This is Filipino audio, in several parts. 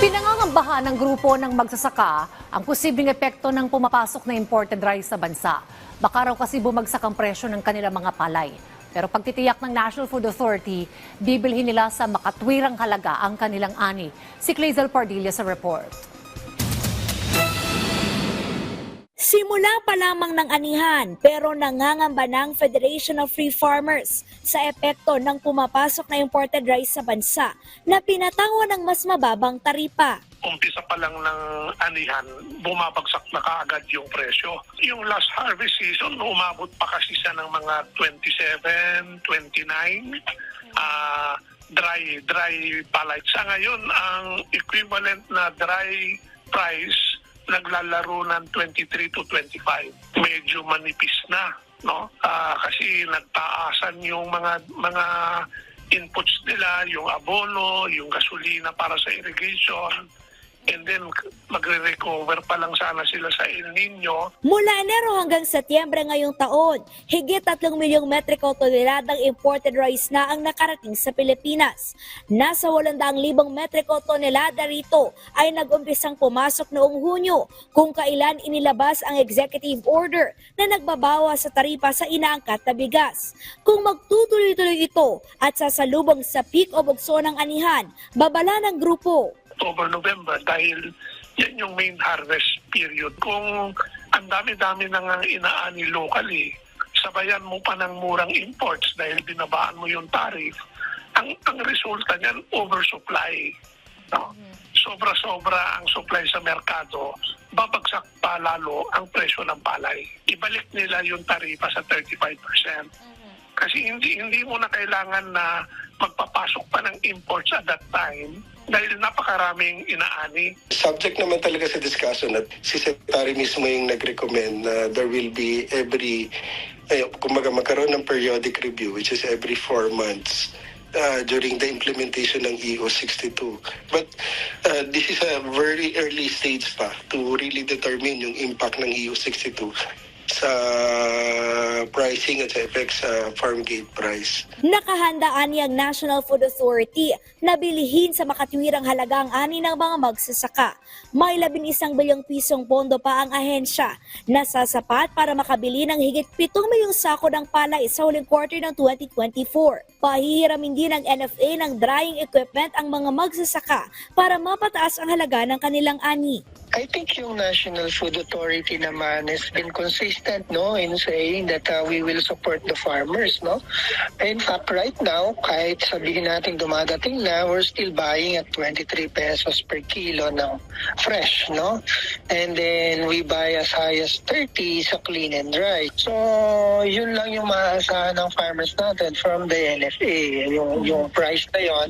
Pinangangambahan ng grupo ng magsasaka ang posibleng epekto ng pumapasok na imported rice sa bansa. Baka raw kasi bumagsak ang presyo ng kanilang mga palay. Pero pagtitiyak ng National Food Authority, bibilhin nila sa makatwirang halaga ang kanilang ani. Si Clazel Pardilla sa report. Simula pa lamang ng anihan pero nangangamba ng Federation of Free Farmers sa epekto ng pumapasok na imported rice sa bansa na pinatawan ng mas mababang taripa. umpisa pa lang ng anihan, bumabagsak na kaagad yung presyo. Yung last harvest season, umabot pa kasi siya ng mga 27, 29, ah dry dry palay. Sa ngayon, ang equivalent na dry price naglalaro ng 23 to 25. Medyo manipis na, no? Ah, kasi nagtaasan yung mga mga inputs nila, yung abono, yung gasolina para sa irrigation, and then magre-recover pa lang sana sila sa El Nino. Mula Enero hanggang Setyembre ngayong taon, higit 3 milyong metriko toneladang imported rice na ang nakarating sa Pilipinas. Nasa 800,000 metriko tonelada rito ay nag-umpisang pumasok noong Hunyo kung kailan inilabas ang executive order na nagbabawa sa taripa sa inaangkat na bigas. Kung magtutuloy-tuloy ito at sasalubong sa peak o bugso ng anihan, babala ng grupo. October, November dahil yan yung main harvest period. Kung ang dami-dami na nga inaani locally, sabayan mo pa ng murang imports dahil binabaan mo yung tariff, ang, ang resulta niyan, oversupply. No? Sobra-sobra ang supply sa merkado, babagsak pa lalo ang presyo ng palay. Ibalik nila yung tarifa sa 35%. Kasi hindi hindi mo na kailangan na magpapasok pa ng imports at that time dahil napakaraming inaani. Subject naman talaga sa discussion at si Secretary mismo yung nag-recommend na there will be every, ay, kumbaga magkaroon ng periodic review which is every four months uh, during the implementation ng EO 62. But uh, this is a very early stage pa to really determine yung impact ng EO 62 sa pricing at sa effect sa farm gate price. Nakahandaan niyang National Food Authority na bilihin sa makatwirang halaga ang ani ng mga magsasaka. May 11 bilyong pisong pondo pa ang ahensya na sasapat para makabili ng higit 7 milyong sako ng palay sa huling quarter ng 2024. Pahihiramin din ng NFA ng drying equipment ang mga magsasaka para mapataas ang halaga ng kanilang ani. I think yung National Food Authority naman has been consistent no in saying that uh, we will support the farmers no. In fact right now kahit sabihin natin dumadating na we're still buying at 23 pesos per kilo ng fresh no. And then we buy as high as 30 sa clean and dry. So yun lang yung maaasahan ng farmers natin from the NFA. Yung yung price na yon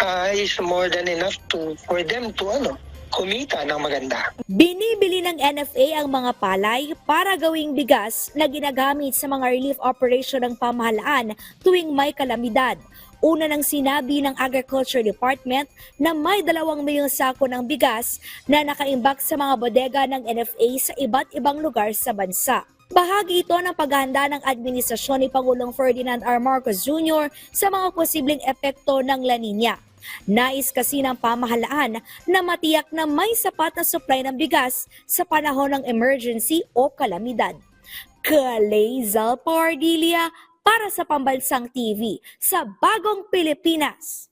uh, is more than enough to for them to ano kumita ng maganda. Binibili ng NFA ang mga palay para gawing bigas na ginagamit sa mga relief operation ng pamahalaan tuwing may kalamidad. Una nang sinabi ng Agriculture Department na may dalawang milyong sako ng bigas na nakaimbak sa mga bodega ng NFA sa iba't ibang lugar sa bansa. Bahagi ito ng paghahanda ng administrasyon ni Pangulong Ferdinand R. Marcos Jr. sa mga posibleng epekto ng La Nina. Nais kasi ng pamahalaan na matiyak na may sapat na supply ng bigas sa panahon ng emergency o kalamidad. Kalezal Pardilia para sa Pambansang TV sa Bagong Pilipinas.